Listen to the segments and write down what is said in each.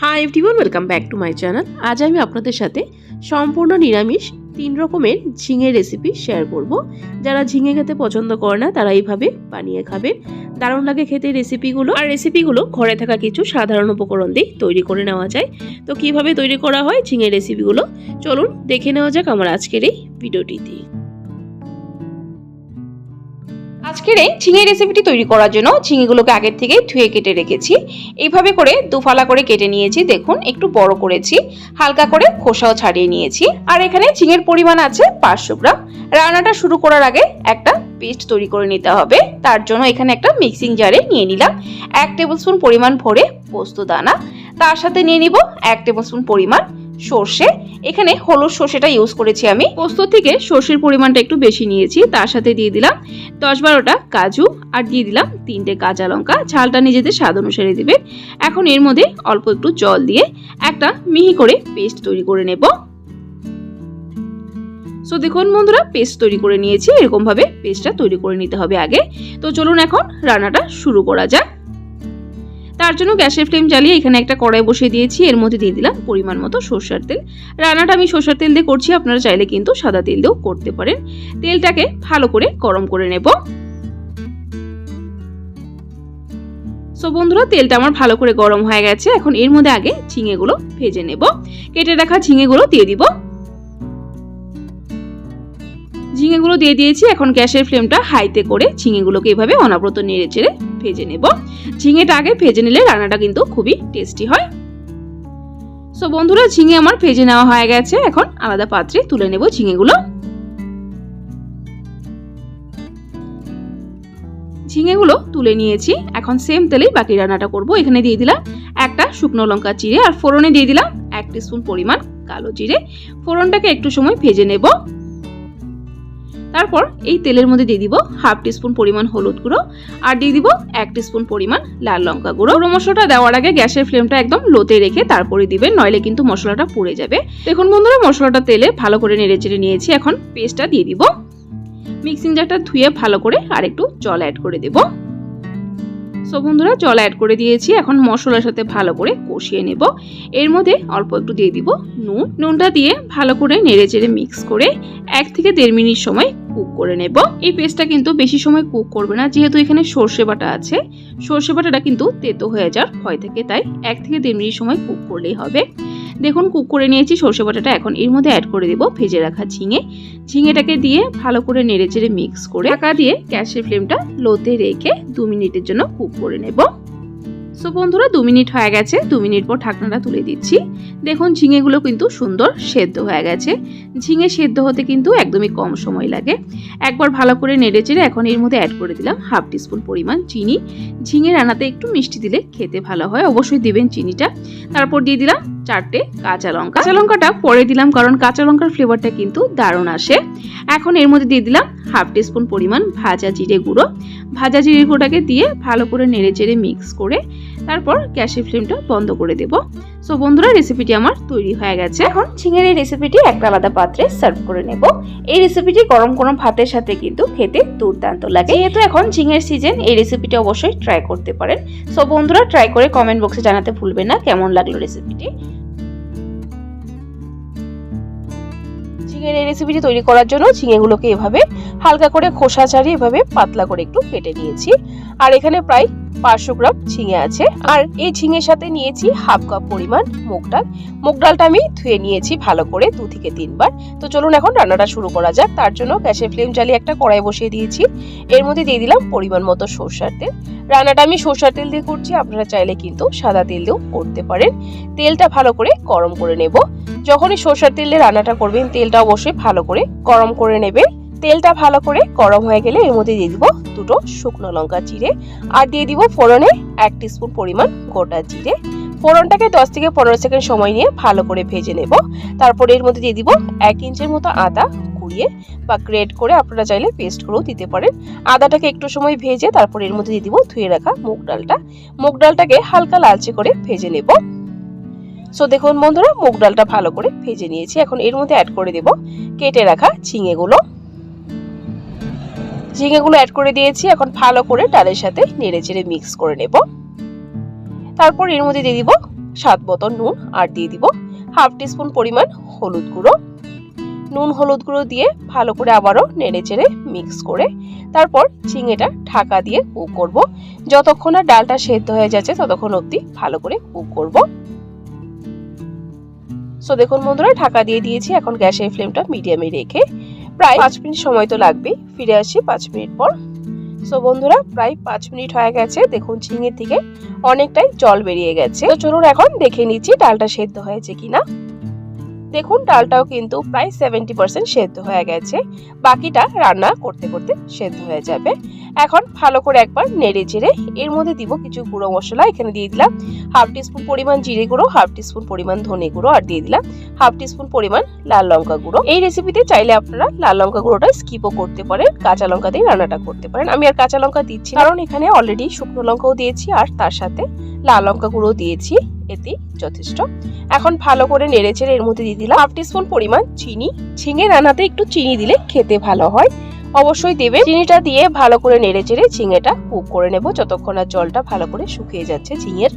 Hi everyone welcome back to my channel আজ আমি আপনাদের সাথে সম্পূর্ণ নিরামিষ তিন রকমের ঝিঙের রেসিপি শেয়ার করব। যারা ঝিঙে খেতে পছন্দ করে না, তারা এইভাবে বানিয়ে খাবেন। দারুণ লাগে খেতে রেসিপিগুলো আর রেসিপিগুলো ঘরে থাকা কিছু সাধারণ উপকরণ দিয়ে তৈরি করে নেওয়া যায়। তো কীভাবে তৈরি করা হয় ঝিঙের রেসিপিগুলো চলুন দেখে নেওয়া যাক আমার আজকের এই ভিডিওটিতে আজকের এই ঝিঙে রেসিপিটি তৈরি করার জন্য ঝিঙেগুলোকে আগের থেকে ধুয়ে কেটে রেখেছি। এইভাবে করে দুফালা করে কেটে নিয়েছি, দেখুন, একটু বড় করেছি। হালকা করে খোসাও ছাড়িয়ে নিয়েছি। আর এখানে ঝিঙের পরিমাণ আছে পাঁচশো গ্রাম। রান্নাটা শুরু করার আগে একটা পেস্ট তৈরি করে নিতে হবে। তার জন্য এখানে একটা মিক্সিং জারে নিয়ে নিলাম। এক টেবিল স্পুন পরিমাণ ভরে পোস্ত দানা। তার সাথে নিয়ে নিব এক টেবিল স্পুন পরিমাণ সর্ষে। এখানে হলুদ সর্ষেটা ইউজ করেছি আমি। পোস্ত থেকে সর্ষের পরিমাণটা একটু বেশি নিয়েছি, তার সাথে দিয়ে দিলাম দশ বারোটা কাজু আর দিয়ে দিলাম তিনটে কাঁচা লঙ্কা। ঝালটা নিজেদের স্বাদ অনুসারে দেবে। এখন এর মধ্যে অল্প একটু জল দিয়ে একটা মিহি করে পেস্ট তৈরি করে নেব। সো দেখুন বন্ধুরা, পেস্ট তৈরি করে নিয়েছি। এরকমভাবে পেস্টটা তৈরি করে নিতে হবে আগে। তো চলুন এখন রান্নাটা শুরু করা যাক। তার জন্য গ্যাসের ফ্লেম জ্বালিয়ে এখানে একটা কড়াই বসিয়ে দিয়েছি। এর মধ্যে দিয়ে দিলাম পরিমাণ মতো সর্ষার তেল। রান্নাটা আমি সর্ষার তেল দিয়ে করছি, আপনারা চাইলে কিন্তু সাদা তেল দিয়েও করতে পারেন। তেলটাকে ভালো করে গরম করে নেব। সো বন্ধুরা, তেলটা আমার ভালো করে গরম হয়ে গেছে। এখন এর মধ্যে আগে ঝিঙেগুলো ভেজে নেব। কেটে রাখা ঝিঙেগুলো দিয়ে দিব। ঝিঙেগুলো দিয়ে দিয়েছি। এখন গ্যাসের ফ্লেমটা হাইতে করে ঝিঙেগুলোকে এভাবে অনাব্রত নেড়ে চেড়ে ভেজে নেব। ঝিঙেটা আগে ভেজে নিলে রান্নাটা কিন্তু খুবই টেস্টি হয়। সো বন্ধুরা, ঝিঙে আমার ভেজে নেওয়া হয়ে গেছে। এখন আলাদা পাত্রে তুলে নেব ঝিঙেগুলো। ঝিঙেগুলো তুলে নিয়েছি। এখন সেম তেলেই বাকি রান্নাটা করব। এখানে দিয়ে দিলাম একটা শুকনো লঙ্কা চিড়ে। আর ফোড়নে দিয়ে দিলাম এক স্পুন পরিমাণ কালো জিরে। ফোড়নটাকে একটু সময় ভেজে নেব। তারপর এই তেলের মধ্যে দিয়ে দিব হাফ টিস্পুন পরিমাণ হলুদ গুঁড়ো আর দিয়ে দিব এক টিস্পুন পরিমাণ লাল লঙ্কা গুঁড়ো। গুঁড়ো মশলাটা দেওয়ার আগে গ্যাসের ফ্লেমটা একদম লোতে রেখে তারপরে দিবেন, নইলে কিন্তু মশলাটা পুড়ে যাবে। দেখুন বন্ধুরা, মশলাটা তেলে ভালো করে নেড়ে চেড়ে নিয়েছি, এখন পেস্টটা দিয়ে দিব। মিক্সিং জারটা ধুয়ে ভালো করে আর একটু জল অ্যাড করে দেব। সো বন্ধুরা, জল অ্যাড করে দিয়েছি, এখন মশলার সাথে ভালো করে কষিয়ে নেব। এর মধ্যে অল্প একটু দিয়ে দিব নুন। নুনটা দিয়ে ভালো করে নেড়ে চেড়ে মিক্স করে এক থেকে দেড় মিনিট সময় কুক করে নেব। এই পেস্টটা কিন্তু বেশি সময় কুক করবে না, যেহেতু এখানে সর্ষে বাটা আছে। সর্ষে বাটাটা কিন্তু তেতো হয়ে যাওয়ার ভয় থাকে, তাই এক থেকে দেড় মিনিট সময় কুক করলেই হবে। দেখুন কুক করে নিয়েছি, সর্ষে বাটাটা এখন এর মধ্যে অ্যাড করে দেব ভেজে রাখা ঝিঙে। ঝিঙেটাকে দিয়ে ভালো করে নেড়ে চেড়ে মিক্স করে ঢাকা দিয়ে গ্যাসের ফ্লেমটা লোতে রেখে দু মিনিটের জন্য কুক করে নেব। সো বন্ধুরা, দু মিনিট হয়ে গেছে। দু মিনিট পর ঢাকনাটা তুলে দিচ্ছি। দেখুন, ঝিঙেগুলো কিন্তু সুন্দর সেদ্ধ হয়ে গেছে। ঝিঙে সেদ্ধ হতে কিন্তু একদমই কম সময় লাগে। একবার ভালো করে নেড়ে চেড়ে এখন এর মধ্যে অ্যাড করে দিলাম হাফ টিস্পুন পরিমাণ চিনি। ঝিঙে রান্নাতে একটু মিষ্টি দিলে খেতে ভালো হয়। অবশ্যই দেবেন চিনিটা। তারপর দিয়ে দিলাম চারটে কাঁচা লঙ্কা। কাঁচা লঙ্কাটা পরে দিলাম কারণ কাঁচা লঙ্কার ফ্লেভারটা কিন্তু দারুণ আসে। এখন এর মধ্যে দিয়ে দিলাম হাফ টিস্পুন পরিমাণ ভাজা জিরে গুঁড়ো। ভাজা জিরে গুঁড়োটাকে দিয়ে ভালো করে নেড়ে চেড়ে মিক্স করে তারপর গ্যাসের ফ্লেমটা বন্ধ করে দেব। সো বন্ধুরা রেসিপিটি আমার তৈরি হয়ে গেছে। এখন ঝিঙের এই রেসিপিটি একটা আলাদা পাত্রে সার্ভ করে নেব। এই রেসিপিটি গরম গরম ভাতের সাথে কিন্তু খেতে দুর্দান্ত লাগে। যেহেতু এখন ঝিঙের সিজন এই রেসিপিটি অবশ্যই ট্রাই করতে পারেন। সো বন্ধুরা ট্রাই করে কমেন্ট বক্সে জানাতে ভুলবেন না। কেমন লাগল রেসিপিটি ঝিঙের রেসিপিটি তৈরি করার জন্য ঝিঙেগুলোকে এভাবে হালকা করে খোসা ছাড়িয়ে এভাবে পাতলা করে একটু কেটে নিয়েছি। আর এখানে প্রায় পাঁচশো গ্রাম ঝিঙে আছে। আর এই ঝিঙের সাথে নিয়েছি হাফ কাপ পরিমাণ মুগ ডাল। মুগ ডালটা আমি ধুয়ে নিয়েছি ভালো করে দু থেকে তিনবার। তো চলুন এখন রান্নাটা শুরু করা যাক। তার জন্য গ্যাসের ফ্লেম জ্বালিয়ে একটা কড়াই বসিয়ে দিয়েছি। এর মধ্যে দিয়ে দিলাম পরিমাণ মতো সর্ষার তেল। রান্নাটা আমি সর্ষার তেল দিয়ে করছি। আপনারা চাইলে কিন্তু সাদা তেল দিয়েও করতে পারেন। তেলটা ভালো করে গরম করে নেব। যখনই সর্ষার তেল দিয়ে রান্নাটা করবেন, তেলটা অবশ্যই ভালো করে গরম করে নেবেন। তেলটা ভালো করে গরম হয়ে গেলে এর মধ্যে দিয়ে দিব দুটো শুকনো লঙ্কা চিড়ে আর দিয়ে দিব ফোড়নে এক স্পুন পরিমাণ গোটা জিরে। ফোড়নটাকে দশ থেকে পনেরো সেকেন্ড সময় নিয়ে ভালো করে ভেজে নেব। তারপরে এর মধ্যে দিয়ে দিব এক ইঞ্চের মতো আদা কুড়িয়ে বা গ্রেড করে আপনারা চাইলে পেস্ট করেও দিতে পারেন। আদাটাকে একটু সময় ভেজে তারপর এর মধ্যে দিয়ে দিব ধুয়ে রাখা মুগ ডালটা। মুগ ডালটাকে হালকা লালচে করে ভেজে নেব। সো দেখুন বন্ধুরা, মুগ ডালটা ভালো করে ভেজে নিয়েছি। এখন এর মধ্যে অ্যাড করে দেব কেটে রাখা ঝিঙেগুলো। ঝিঙেগুলো অ্যাড করে দিয়েছি। এখন ভালো করে ডালের সাথে নেড়ে চেড়ে মিক্স করে নেব। তারপর এর মধ্যে দিয়ে দিব স্বাদ মতো নুন আর দিয়ে দিব হাফ টিস্পুন পরিমাণ হলুদ গুঁড়ো। নুন হলুদ গুঁড়ো দিয়ে ভালো করে আবারও নেড়ে চেড়ে মিক্স করে তারপর ঝিঙেটা ঢাকা দিয়ে কুক করব। যতক্ষণ না ডালটা সেদ্ধ হয়ে যাচ্ছে ততক্ষণ অবধি ভালো করে কুক করব। সো দেখুন বন্ধুরা, ঢাকা দিয়ে দিয়েছি, এখন গ্যাসের ফ্লেমটা মিডিয়ামে রেখে প্রায় পাঁচ মিনিট সময় তো লাগবেই, ফিরে আসি পাঁচ মিনিট পর। সো বন্ধুরা, প্রায় পাঁচ মিনিট হয়ে গেছে, দেখুন ঝিঙে থেকে অনেকটাই জল বেরিয়ে গেছে। তো চলুন এখন দেখে নিচ্ছি ডালটা সেদ্ধ হয়েছে কিনা। দেখুন, ডালটাও কিন্তু প্রায় সেভেন্টি পার্সেন্ট সেদ্ধ হয়ে গেছে। বাকিটা রান্না করতে করতে সেদ্ধ হয়ে যাবে। এখন ভালো করে একবার নেড়ে চেড়ে এর মধ্যে দিব কিছু গুঁড়ো মশলা। এখানে দিয়ে দিলাম হাফ টিস্পুন পরিমাণ জিরে গুঁড়ো, হাফ টিস্পুন পরিমাণ ধনে গুঁড়ো আর দিয়ে দিলাম হাফ টিস্পুন পরিমাণ লাল লঙ্কা গুঁড়ো। এই রেসিপিতে চাইলে আপনারা লাল লঙ্কা গুঁড়োটা স্কিপও করতে পারেন, কাঁচা লঙ্কা দিয়ে রান্নাটা করতে পারেন। আমি আর কাঁচা লঙ্কা দিচ্ছি কারণ এখানে অলরেডি শুকনো লঙ্কাও দিয়েছি আর তার সাথে লাল লঙ্কা গুঁড়ো দিয়েছি। এতেই যথেষ্ট। এখন ভালো করে নেড়ে চেড়ে এর মধ্যে দিয়ে দিলাম হাফ টিস্পুন পরিমাণ চিনি। ঝিঙে রান্নাতে একটু চিনি দিলে খেতে ভালো হয়। অবশ্যই দেবে। চিনিটা দিয়ে ভালো করে নেড়ে চেড়ে ঝিঙেটা কুক করে নেব। যতক্ষণ আর জলটা ভালো করে শুকিয়ে যাচ্ছে ঝিঙের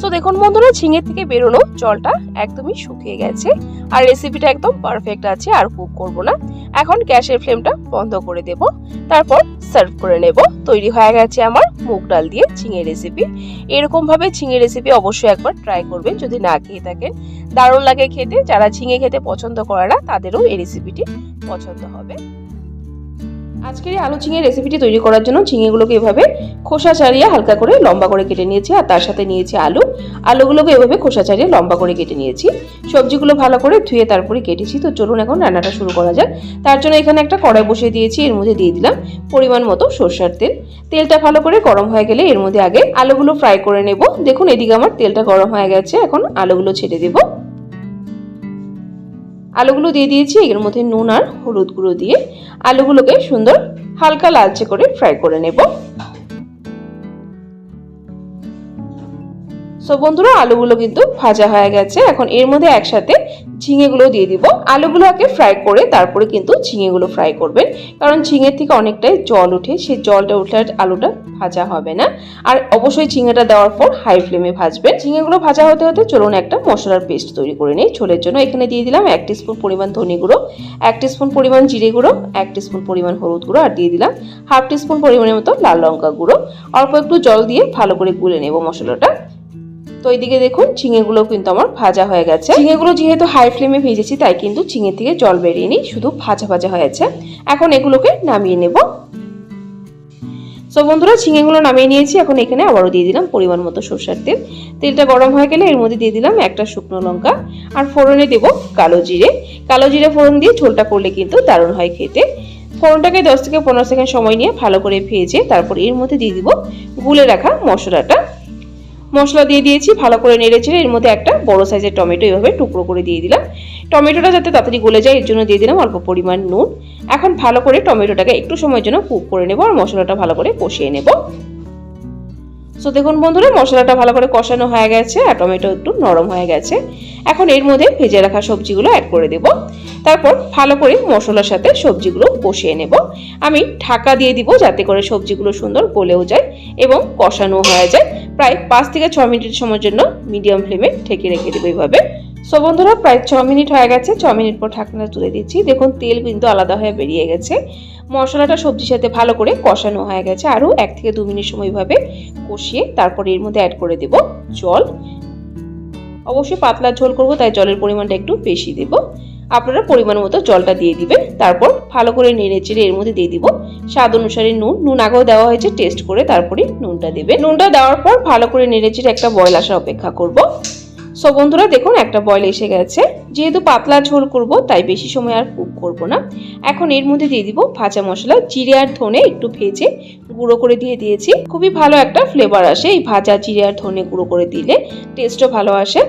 তো দেখুন বন্ধুরা, ঝিঙে থেকে বেরোনো জলটা একদমই শুকিয়ে গেছে। আর রেসিপিটা একদম পারফেক্ট আছে, আর কুক করব না। এখন গ্যাসের ফ্লেমটা বন্ধ করে দেব। তারপর সার্ভ করে নেব। তৈরি হয়ে গেছে আমার মুগ ডাল দিয়ে ঝিঙে রেসিপি এরকম ভাবে ঝিঙে রেসিপি অবশ্যই একবার ট্রাই করবেন, যদি না খেয়ে থাকেন। দারুণ লাগে খেতে। যারা ঝিঙে খেতে পছন্দ করে না, তাদেরও এই রেসিপিটি পছন্দ হবে। আজকের এই আলু ঝিঙে রেসিপিটি তৈরি করার জন্য ঝিঙেগুলোকে এভাবে খোসা ছাড়িয়ে হালকা করে লম্বা করে কেটে নিয়েছি আর তার সাথে নিয়েছি আলু। আলুগুলোকে এভাবে খোসা ছাড়িয়ে লম্বা করে কেটে নিয়েছি। সবজিগুলো ভালো করে ধুয়ে তারপরে কেটেছি। তো চলুন এখন রান্নাটা শুরু করা যাক। তার জন্য এখানে একটা কড়াই বসিয়ে দিয়েছি। এর মধ্যে দিয়ে দিলাম পরিমাণ মতো সর্ষার তেল। তেলটা ভালো করে গরম হয়ে গেলে এর মধ্যে আগে আলুগুলো ফ্রাই করে নেব। দেখুন এদিকে আমার তেলটা গরম হয়ে গেছে। এখন আলুগুলো ছেড়ে দেব। আলুগুলো দিয়ে দিয়েছি, এর মধ্যে নুন আর হলুদ গুঁড়ো দিয়ে। আলুগুলোকে সুন্দর হালকা লালচে করে ফ্রাই করে নেব। সো বন্ধুরা, আলুগুলো কিন্তু ভাজা হয়ে গেছে। এখন এর মধ্যে একসাথে ঝিঙেগুলো দিয়ে দিব। আলুগুলো আগে ফ্রাই করে তারপরে কিন্তু ঝিঙেগুলো ফ্রাই করবেন। কারণ ঝিঙের থেকে অনেকটাই জল ওঠে সেই জলটা উঠলে আলুটা ভাজা হবে না। আর অবশ্যই ঝিঙেটা দেওয়ার পর হাই ফ্লেমে ভাজবেন। ঝিঙেগুলো ভাজা হতে হতে চলুন একটা মশলার পেস্ট তৈরি করে নিই ছোলের জন্য। এখানে দিয়ে দিলাম এক স্পুন পরিমাণ ধনে গুঁড়ো, এক স্পুন পরিমাণ জিরে গুঁড়ো, এক স্পুন পরিমাণ হলুদ গুঁড়ো, আর দিয়ে দিলাম হাফ স্পুন পরিমাণের মতো লাল লঙ্কা গুঁড়ো। অল্প একটু জল দিয়ে ভালো করে গুলে নেব মশলাটা। তো এইদিকে দেখুন ঝিঙেগুলো কিন্তু আমার ভাজা হয়ে গেছে। ঝিঙেগুলো যেহেতু হাই ফ্লেমে ভেজেছি, তাই কিন্তু ঝিঙে থেকে জল বেরিয়ে নি শুধু ভাজা ভাজা হয়েছে। এখন এগুলোকে নামিয়ে নেব। সো বন্ধুরা, ঝিঙেগুলো নামিয়ে নিয়েছি, এখন এখানে আবারও দিয়ে দিলাম পরিমাণ মতো সরষের তেল। তেলটা গরম হয়ে গেলে এর মধ্যে দিয়ে দিলাম একটা শুকনো লঙ্কা, আর ফোড়নে দেব কালো জিরে। কালো জিরে ফোড়ন দিয়ে ঝোলটা করলে কিন্তু দারুণ হয় খেতে। ফোড়নটাকে দশ থেকে পনেরো সেকেন্ড সময় নিয়ে ভালো করে ভেজে তারপর এর মধ্যে দিয়ে দিব গুলে রাখা মশলাটা। মশলা দিয়ে দিয়েছি, ভালো করে নেড়েচেড়ে এর মধ্যে একটা বড় সাইজের টমেটো এইভাবে টুকরো করে দিয়ে দিলাম। টমেটোটা যাতে তাড়াতাড়ি গলে যায়, এর জন্য দিয়ে দিলাম অল্প পরিমাণ নুন। এখন ভালো করে টমেটোটাকে একটু সময়ের জন্য কুক করে নেব আর মশলাটা ভালো করে কষিয়ে নেব। সো দেখুন বন্ধুরা, মশলাটা ভালো করে কষানো হয়ে গেছে আর টমেটো একটু নরম হয়ে গেছে। এখন এর মধ্যে ভেজে রাখা সবজিগুলো অ্যাড করে দেব। তারপর ভালো করে মশলার সাথে সবজিগুলো কষিয়ে নেব। আমি ঢাকা দিয়ে দিব যাতে করে সবজিগুলো সুন্দর গলেও যায় এবং কষানো হয়ে যায়। প্রায় পাঁচ থেকে ছ মিনিট সময়ের জন্য মিডিয়াম ফ্লেমে ঢেকে রেখে দেবো এইভাবে। সো বন্ধুরা, প্রায় ছ মিনিট হয়ে গেছে, ছ মিনিট পর ঢাকনা তুলে দিচ্ছি। দেখুন, তেল কিন্তু আলাদা হয়ে বেরিয়ে গেছে। মশলাটা সবজির সাথে ভালো করে কষানো হয়ে গেছে। আরও এক থেকে দু মিনিট সময় এইভাবে কষিয়ে তারপর এর মধ্যে অ্যাড করে দেব জল। অবশ্যই পাতলা ঝোল করব, তাই জলের পরিমাণটা একটু বেশি দেব। আপনারা পরিমাণ মতো জলটা দিয়ে দিবেন। তারপর ভালো করে নেড়ে চেড়ে এর মধ্যে দিয়ে দিব। স্বাদ অনুসারে নুন। নুন আগেও দেওয়া হয়েছে, টেস্ট করে তারপরে নুনটা দেবে নুনটা দেওয়ার পর ভালো করে নেড়ে চেড়ে একটা বয়ল আসার অপেক্ষা করব। সো বন্ধুরা দেখুন, একটা বয়ল এসে গেছে। যেহেতু পাতলা ঝোল করব, তাই বেশি সময় আর কুক করব না। এখন এর মধ্যে দিয়ে দিব ভাজা মশলা, জিরে আর ধনে একটু ভেজে গুঁড়ো করে দিয়ে দিয়েছি। খুবই ভালো একটা ফ্লেভার আসে এই ভাজা, জিরে আর ধনে গুঁড়ো করে দিলে। টেস্টও ভালো আসে।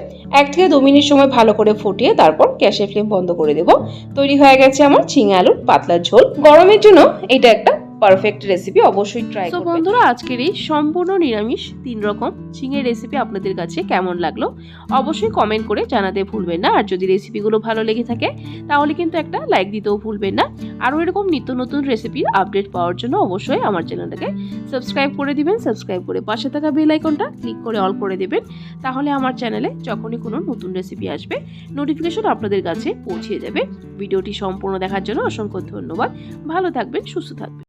এক থেকে দু মিনিট সময় ভালো করে ফুটিয়ে তারপর গ্যাসের ফ্লেম বন্ধ করে দেব। তৈরি হয়ে গেছে আমার চিঙে আলুর পাতলা ঝোল। গরমের জন্য এটা একটা পারফেক্ট রেসিপি অবশ্যই ট্রাই তো বন্ধুরা আজকের এই সম্পূর্ণ নিরামিষ তিন রকম ঝিঙের রেসিপি আপনাদের কাছে কেমন লাগল অবশ্যই কমেন্ট করে জানাতে ভুলবেন না। আর যদি রেসিপিগুলো ভালো লেগে থাকে তাহলে কিন্তু একটা লাইক দিতেও ভুলবেন না। আরও এরকম নিত্য নতুন রেসিপির আপডেট পাওয়ার জন্য অবশ্যই আমার চ্যানেলটাকে সাবস্ক্রাইব করে দিবেন। সাবস্ক্রাইব করে পাশে থাকা বেল আইকনটা ক্লিক করে অল করে দেবেন। তাহলে আমার চ্যানেলে যখনই কোনো নতুন রেসিপি আসবে নোটিফিকেশন আপনাদের কাছে পৌঁছে যাবে। ভিডিওটি সম্পূর্ণ দেখার জন্য অসংখ্য ধন্যবাদ। ভালো থাকবেন সুস্থ থাকবেন।